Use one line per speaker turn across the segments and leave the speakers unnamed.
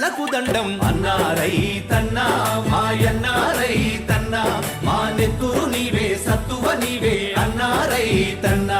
కన్నులకు దండం అన్నారై తన్నా మాయన్నారై తన్నా మా నెత్తురు నీవే సత్తువ నీవే
అన్నారై తన్నా.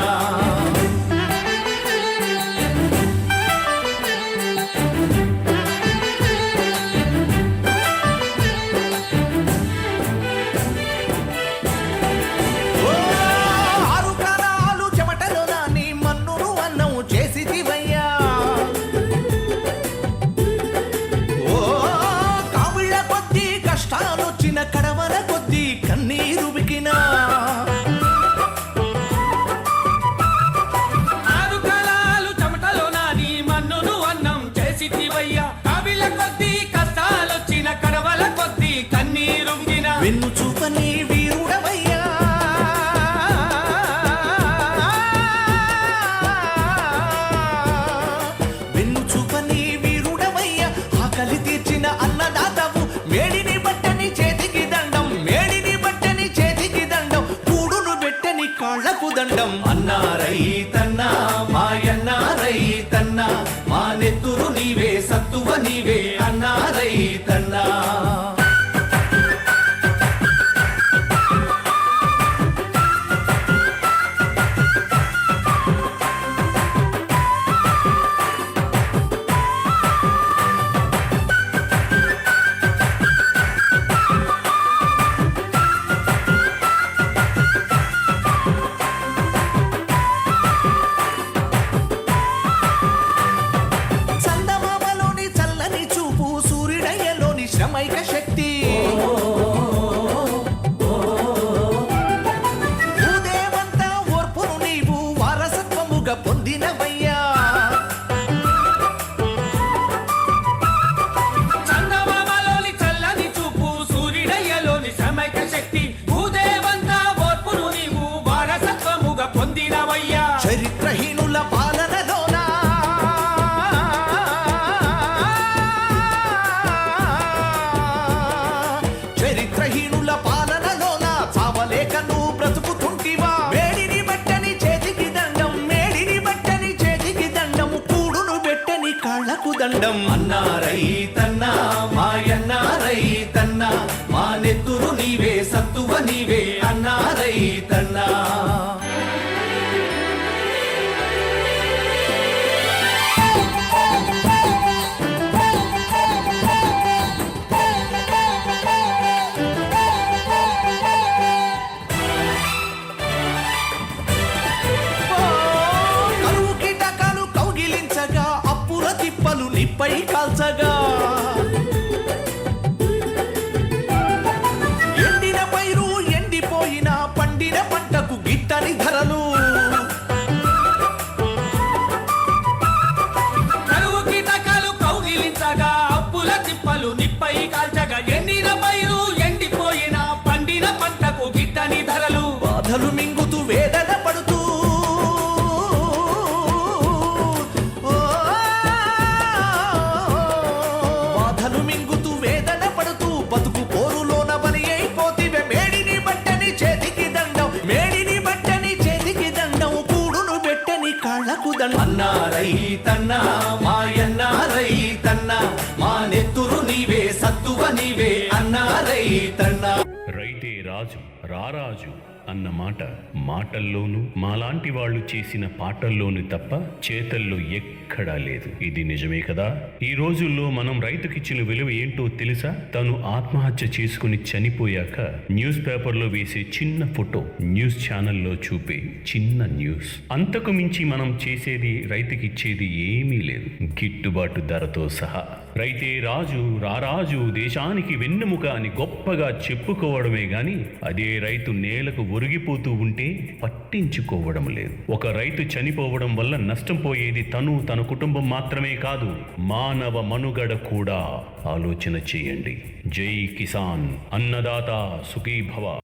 వెన్ను చూపని వీరుడవయ్యా. వెన్ను చూపని వీరుడవయ్యా. ఆకలి తీర్చిన అన్నదాతవు మేడిని బట్టని చేతికి దండం మేడిని బట్టని చేతికి దండం కూడును పెట్టని కాళ్ళకు దండం. అన్నారైతన్నా చరిత్రహీనుల పాలనలోనా. చరిత్రహీనుల పాలనలోనా చావలేక నువ్వు బ్రతుకుతుంటివా. వేడిని బట్టని చేతికి దండం మేడిని బట్టని చేతికి దండం కూడును పెట్టని కాళ్ళకు దండం. అన్నారై తన్నా మాయన్నారై తన్నా మా నెత్తురు నీవే సత్తువ నీవే. అన్నారైతన్నా కరువు తిప్పలు కాల్చగా ఎండిన పైరు ఎండిపోయిన పండిన పంటకు గిట్టని ధరలు. కాళ్ళకు దండం అన్నారైతన్నా మాయన్నారైతన్నా మా నెత్తురు నీవే సత్తువ నీవే అన్నారైతన్నా
రైతే రాజు రారాజు అన్న మాట మాటల్లోనూ మాలాంటి వాళ్ళు చేసిన పాటల్లోనూ తప్ప చేతల్లో ఎక్కడా లేదు. ఇది నిజమే కదా? ఈ రోజుల్లో మనం రైతుకిచ్చిన విలువ ఏంటో తెలుసా? తను ఆత్మహత్య చేసుకుని చనిపోయాక న్యూస్ పేపర్లో వేసే చిన్న ఫోటో న్యూస్ ఛానల్లో చూపే చిన్న న్యూస్. అంతకు మించి మనం చేసేది రైతుకిచ్చేది ఏమీ లేదు. గిట్టుబాటు ధరతో సహా. రైతే రాజు రారాజు దేశానికి వెన్నెముక అని గొప్పగా చెప్పుకోవడమే గాని అదే రైతు నేలకు ఒరిగిపోతూ ఉంటే పట్టించుకోవడం లేదు. ఒక రైతు చనిపోవడం వల్ల నష్టం పోయేది తను తన కుటుంబం మాత్రమే కాదు మానవ మనుగడ కూడా. ఆలోచన చేయండి. జై కిసాన్. అన్నదాత సుఖీభవ.